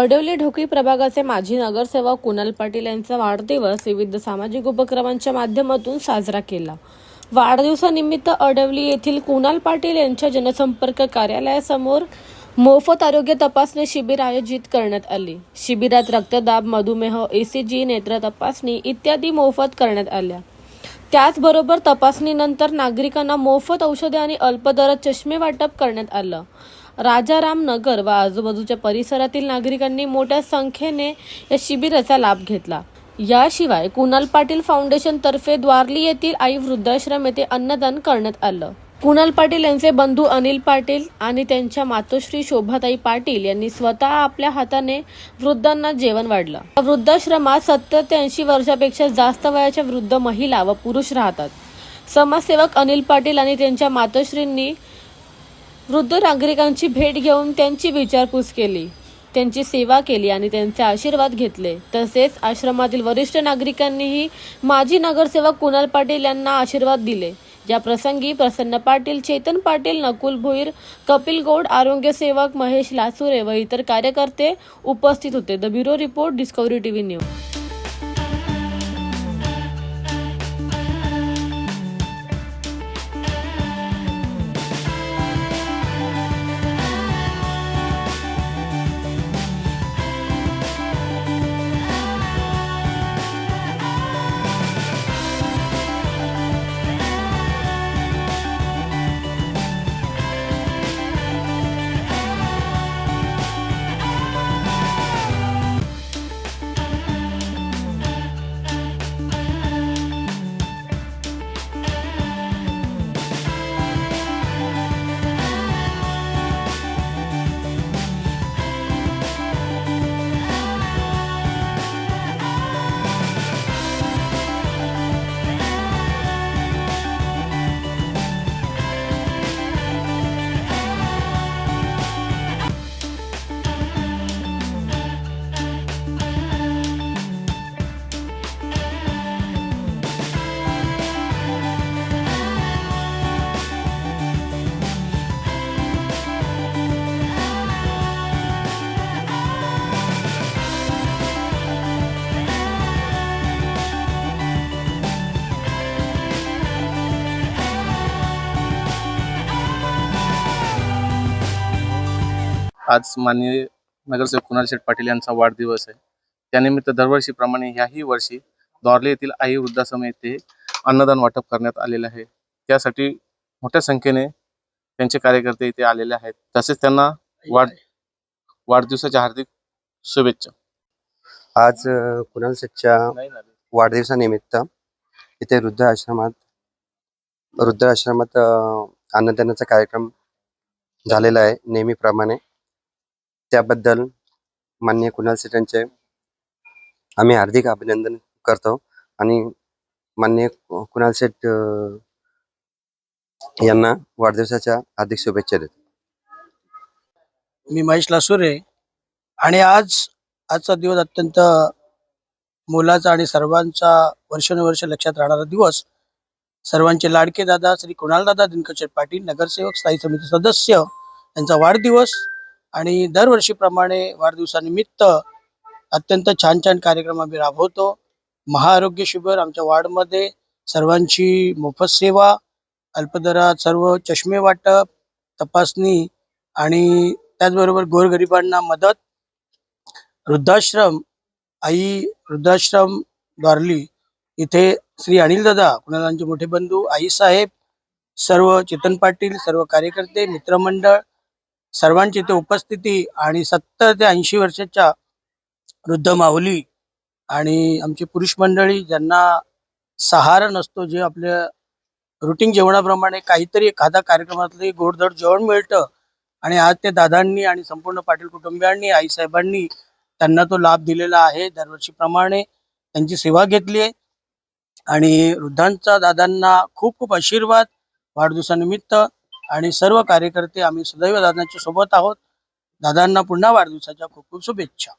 अडवली ढोकी प्रभागाचे माजी नगरसेवक कुणाल पाटील यांचा वाढदिवस विविध सामाजिक उपक्रमांच्या माध्यमातून साजरा केला. वाढदिवसानिमित्त अडवली येथील कुणाल पाटील यांच्या जनसंपर्क कार्यालयासमोर मोफत आरोग्य तपासणी शिबिर आयोजित करण्यात आले. शिबिरात रक्तदाब मधुमेह एसीजी नेत्र तपासणी इत्यादी मोफत करण्यात आल्या. त्याचबरोबर तपासणीनंतर नागरिकांना मोफत औषधे आणि अल्पदरात चष्मे वाटप करण्यात आलं. राजाराम नगर व आजूबाजूच्या परिसरातील नागरिकांनी मोठ्या संख्येने या शिबिराचा लाभ घेतला. याशिवाय कुणाल पाटील फाउंडेशन तर्फे द्वारली येथील आई वृद्धाश्रम येथे अन्नदान करण्यात आलं. कुणाल पाटील यांचे बंधू अनिल पाटील आणि त्यांच्या मातोश्री शोभाताई पाटील यांनी स्वतः आपल्या हाताने वृद्धांना जेवण वाढलं. वृद्धाश्रमात सत्तर ते ऐंशी वर्षापेक्षा जास्त वयाच्या वृद्ध महिला व पुरुष राहतात. समाजसेवक अनिल पाटील आणि त्यांच्या मातोश्रींनी वृद्ध नागरिकांची भेट घेऊन त्यांची विचारपूस केली. त्यांची सेवा केली आणि त्यांचे आशीर्वाद घेतले. तसेच आश्रमातील वरिष्ठ नागरिकांनीही माजी नगरसेवक कुणाल पाटील यांना आशीर्वाद दिले. या प्रसंगी प्रसन्न पाटील चेतन पाटील नकुल भोईर कपिल गौड आरोग्य सेवक महेश लासुरे व इतर कार्यकर्ते उपस्थित होते. The bureau report Discovery TV news. आज माननीय नगरसेवक कुणाल शेठ पाटील यांचा वाढदिवस आहे. त्यानिमित्त दरवर्षीप्रमाणे ह्याही वर्षी द्वारले येथील आई वृद्धाश्रम येथे अन्नदान वाटप करण्यात आलेले आहे. त्यासाठी मोठ्या संख्येने त्यांचे कार्यकर्ते इथे आलेले आहेत. तसेच त्यांना वाढ वाढदिवसाच्या हार्दिक शुभेच्छा. आज कुणाल शेठच्या वाढदिवसानिमित्त इथे वृद्ध आश्रमात वृद्ध आश्रमात अन्नदानाचा कार्यक्रम झालेला आहे नेहमीप्रमाणे. त्याबद्दल माननीय कुणाल सेठ यांचे आम्ही हार्दिक अभिनंदन करतो. आणि माननीय कुणाल सेठ यांना वाढदिवसाच्या हार्दिक शुभेच्छा देतो. मी महेश लासुरे आणि आज आजचा दिवस अत्यंत मोलाचा आणि सर्वांचा वर्षानुवर्ष लक्षात राहणारा दिवस. सर्वांचे लाडके दादा श्री कुणालदादा दिनकर पाटील नगरसेवक स्थायी समिती सदस्य यांचा वाढदिवस. आणि दरवर्षीप्रमाणे वाढदिवसानिमित्त अत्यंत छान छान कार्यक्रम आम्ही राबवतो. महाआरोग्य शिबिर आमच्या वार्डमध्ये सर्वांची मोफत सेवा अल्पदरात सर्व चष्मे वाटप तपासणी आणि त्याचबरोबर गोरगरिबांना मदत वृद्धाश्रम आई वृद्धाश्रम द्वारली इथे श्री अनिल दादा कुणालांचे मोठे बंधू आई साहेब सर्व चेतन पाटील सर्व कार्यकर्ते मित्रमंडळ सर्वांची इथे उपस्थिती आणि सत्तर ते ऐंशी वर्षाच्या वृद्ध माऊली आणि आमची पुरुष मंडळी ज्यांना सहारा नसतो जे आपल्या रुटीन जेवणाप्रमाणे काहीतरी एखादा कार्यक्रमातले गोडधड जेवण मिळतं आणि आज ते दादांनी आणि संपूर्ण पाटील कुटुंबियांनी आईसाहेबांनी त्यांना तो लाभ दिलेला आहे. दरवर्षीप्रमाणे त्यांची सेवा घेतली आहे आणि वृद्धांचा दादांना खूप खूप आशीर्वाद वाढदिवसानिमित्त. आणि सर्व कार्यकर्ते आम्ही सदैव दादांच्या सोबत आहोत. दादांना पुन्हा वाढदिवसाच्या खूप खूप शुभेच्छा.